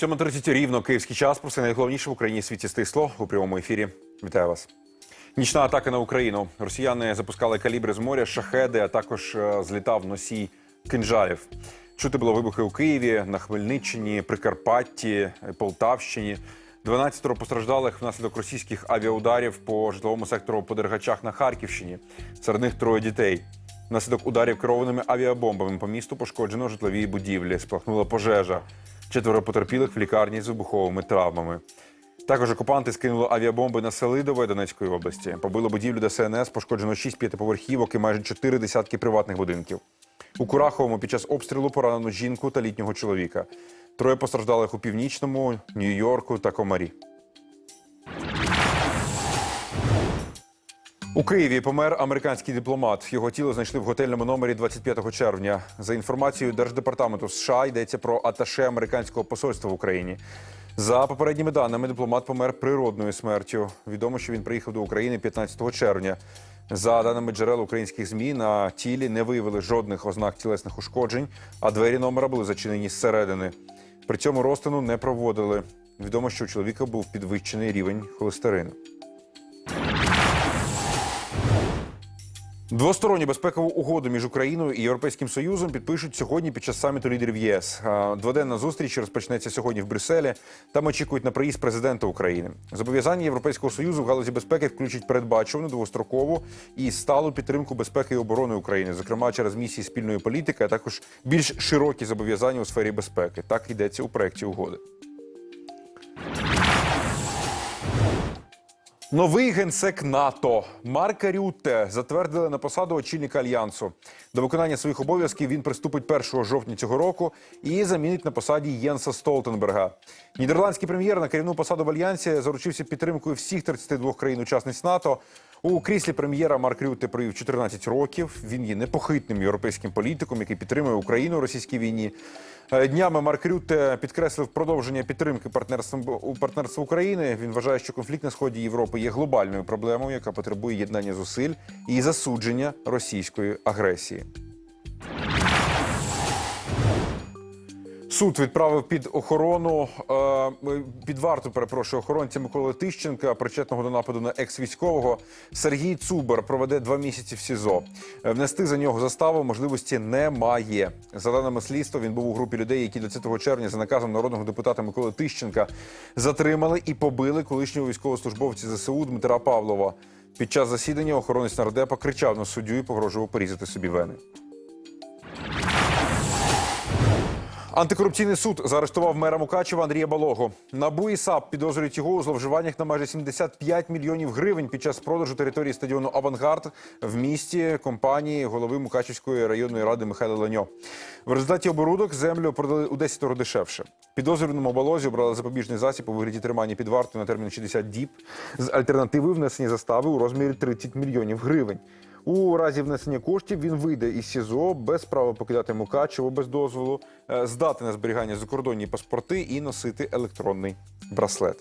7.30 рівно київський час. Про все найголовніше в Україні світі стисло у прямому ефірі. Вітаю вас. Нічна атака на Україну. Росіяни запускали калібри з моря, шахеди, а також е, злітав носій кинжалів. Чути було вибухи у Києві, на Хмельниччині, Прикарпатті, Полтавщині. 12 постраждалих внаслідок російських авіаударів по житловому сектору по Дергачах на Харківщині. Серед них троє дітей. Внаслідок ударів керованими авіабомбами по місту пошкоджено житлові будівлі. Спалахнула пожежа. Четверо потерпілих в лікарні з вибуховими травмами. Також окупанти скинули авіабомби на Селидове Донецької області. Побили будівлю ДСНС, пошкоджено 6 п'ятиповерхівок і майже 4 десятки приватних будинків. У Кураховому під час обстрілу поранено жінку та літнього чоловіка. Троє постраждалих у північному, Нью-Йорку та Комарі. У Києві помер американський дипломат. Його тіло знайшли в готельному номері 25 червня. За інформацією Держдепартаменту США йдеться про аташе американського посольства в Україні. За попередніми даними, дипломат помер природною смертю. Відомо, що він приїхав до України 15 червня. За даними джерел українських змі, на тілі не виявили жодних ознак тілесних ушкоджень, а двері номера були зачинені зсередини. При цьому розтину не проводили. Відомо, що у чоловіка був підвищений рівень холестерину. Двосторонню безпекову угоду між Україною і Європейським Союзом підпишуть сьогодні під час саміту лідерів ЄС. Дводенна зустріч розпочнеться сьогодні в Брюсселі. Там очікують на приїзд президента України. Зобов'язання Європейського союзу в галузі безпеки включить передбачувану довгострокову і сталу підтримку безпеки і оборони України, зокрема через місії спільної політики, а також більш широкі зобов'язання у сфері безпеки. Так йдеться у проєкті угоди. Новий генсек НАТО Марка Рютте затвердили на посаду очільника альянсу. До виконання своїх обов'язків він приступить 1 жовтня цього року і замінить на посаді Єнса Столтенберга. Нідерландський прем'єр на керівну посаду в альянсі заручився підтримкою всіх 32 країн-учасниць НАТО. У кріслі прем'єра Марк Рюте провів 14 років. Він є непохитним європейським політиком, який підтримує Україну у російській війні. Е, Днями Марк Рюте підкреслив продовження підтримки партнерством у партнерства України. Він вважає, що конфлікт на сході Європи є глобальною проблемою, яка потребує єднання зусиль і засудження російської агресії. Суд відправив під охорону е, під варту, перепрошую, охоронця Миколи Тищенка, причетного до нападу на екс-військового. Сергій Цубер проведе два місяці в СІЗО. Е, Внести за нього заставу можливості немає. За даними слідства, він був у групі людей, які 20 червня за наказом народного депутата Миколи Тищенка затримали і побили колишнього військовослужбовця ЗСУ Дмитра Павлова. Під час засідання охоронець нардепа кричав на суддю і погрожував порізати собі вени. Антикорупційний суд заарештував мера Мукачева Андрія Балогу. НАБУ і САП підозрюють його у зловживаннях на майже 75 мільйонів гривень під час продажу території стадіону Авангард в місті компанії голови Мукачевської районної ради Михайла Леньо. В результаті оборудок землю продали у 10 разів дешевше. Підозрюваному балозі обрали запобіжний засіб у вигляді тримання під вартою на термін 60 діб з альтернативою внесення застави у розмірі 30 мільйонів гривень. У разі внесення коштів він вийде із СІЗО без права покидати Мукачево без дозволу, е, здати на зберігання закордонні паспорти і носити електронний браслет.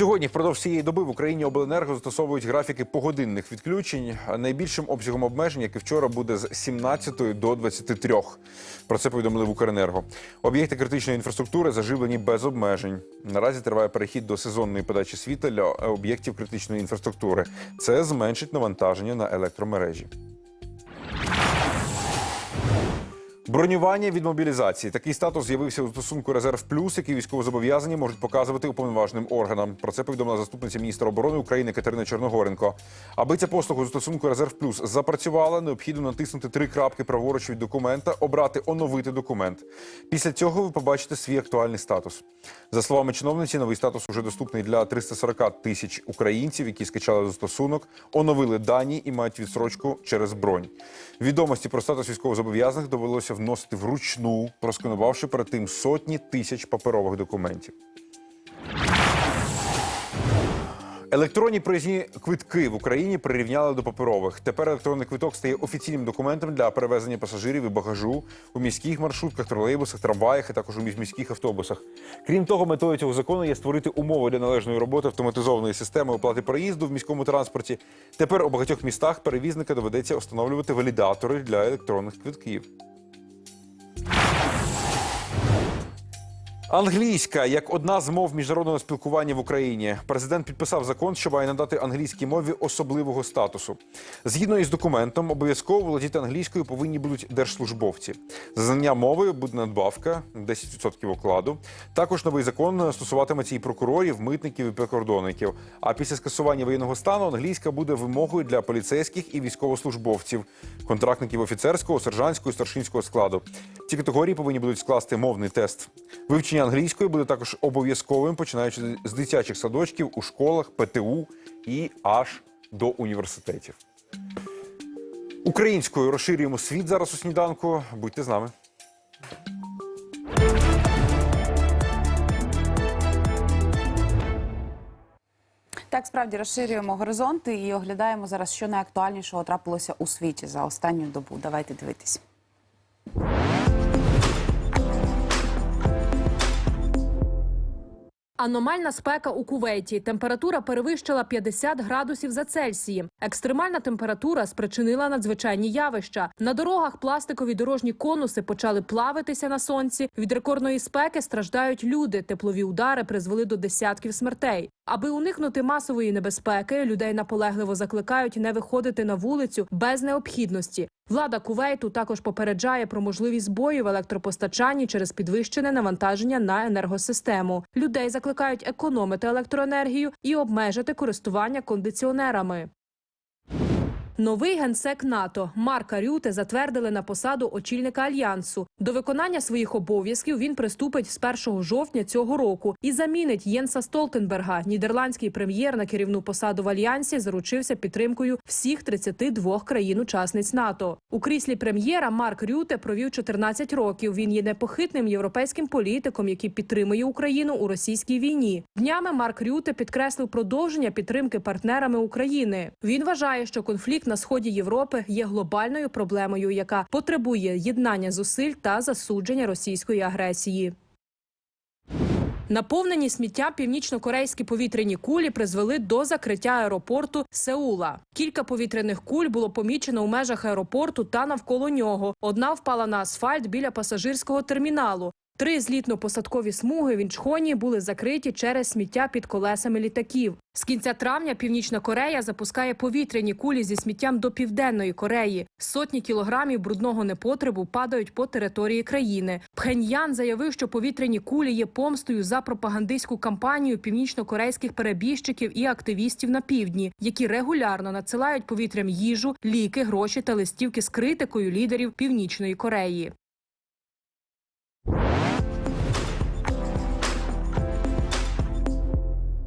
Сьогодні впродовж цієї доби в Україні обленерго застосовують графіки погодинних відключень. Найбільшим обсягом обмежень, як і вчора, буде з 17 до 23. Про це повідомили в Укренерго. Об'єкти критичної інфраструктури заживлені без обмежень. Наразі триває перехід до сезонної подачі світла для об'єктів критичної інфраструктури. Це зменшить навантаження на електромережі. Бронювання від мобілізації. Такий статус з'явився у стосунку резерв плюс, який військовозобов'язані можуть показувати уповноваженим органам. Про це повідомила заступниця міністра оборони України Катерина Чорногоренко. Аби ця послуга у стосунку резерв плюс запрацювала, необхідно натиснути три крапки праворуч від документа, обрати оновити документ. Після цього ви побачите свій актуальний статус. За словами чиновниці, новий статус уже доступний для 340 тисяч українців, які скачали застосунок, оновили дані і мають відсрочку через бронь. Відомості про статус військовозобов'язаних довелося вносити вручну, просканувавши перед тим сотні тисяч паперових документів. Електронні проїзні квитки в Україні прирівняли до паперових. Тепер електронний квиток стає офіційним документом для перевезення пасажирів і багажу у міських маршрутках, тролейбусах, трамваях, а також у міських автобусах. Крім того, метою цього закону є створити умови для належної роботи автоматизованої системи оплати проїзду в міському транспорті. Тепер у багатьох містах перевізника доведеться встановлювати валідатори для електронних квитків. Англійська як одна з мов міжнародного спілкування в Україні. Президент підписав закон, що має надати англійській мові особливого статусу. Згідно із документом, обов'язково володіти англійською повинні будуть держслужбовці. За знання мови буде надбавка 10% окладу. Також новий закон стосуватиметься і прокурорів, митників і прикордонників. А після скасування воєнного стану англійська буде вимогою для поліцейських і військовослужбовців, контрактників офіцерського, сержантського і старшинського складу. Ці категорії повинні будуть скласти мовний тест. Вивчення англійської буде також обов'язковим, починаючи з дитячих садочків у школах, ПТУ і аж до університетів. Українською розширюємо світ зараз у сніданку. Будьте з нами. Так, справді розширюємо горизонти і оглядаємо зараз, що найактуальнішого трапилося у світі за останню добу. Давайте дивитись. Аномальна спека у Кувейті. Температура перевищила 50 градусів за Цельсієм. Екстремальна температура спричинила надзвичайні явища. На дорогах пластикові дорожні конуси почали плавитися на сонці. Від рекордної спеки страждають люди. Теплові удари призвели до десятків смертей. Аби уникнути масової небезпеки, людей наполегливо закликають не виходити на вулицю без необхідності. Влада Кувейту також попереджає про можливість бою в електропостачанні через підвищене навантаження на енергосистему. Людей закликають економити електроенергію і обмежити користування кондиціонерами. Новий генсек НАТО Марка Рюте затвердили на посаду очільника альянсу. До виконання своїх обов'язків він приступить з 1 жовтня цього року і замінить Єнса Столтенберга. Нідерландський прем'єр на керівну посаду в альянсі заручився підтримкою всіх 32 країн-учасниць НАТО. У кріслі прем'єра Марк Рюте провів 14 років. Він є непохитним європейським політиком, який підтримує Україну у російській війні. Днями Марк Рюте підкреслив продовження підтримки партнерами України. Він вважає, що конфлікт на сході Європи є глобальною проблемою, яка потребує єднання зусиль та засудження російської агресії. Наповнені сміття північно-корейські повітряні кулі призвели до закриття аеропорту Сеула. Кілька повітряних куль було помічено у межах аеропорту та навколо нього. Одна впала на асфальт біля пасажирського терміналу. Три злітно-посадкові смуги в Інчхоні були закриті через сміття під колесами літаків. З кінця травня Північна Корея запускає повітряні кулі зі сміттям до південної Кореї. Сотні кілограмів брудного непотребу падають по території країни. Пхеньян заявив, що повітряні кулі є помстою за пропагандистську кампанію північно-корейських перебіжчиків і активістів на півдні, які регулярно надсилають повітрям їжу, ліки, гроші та листівки з критикою лідерів Північної Кореї.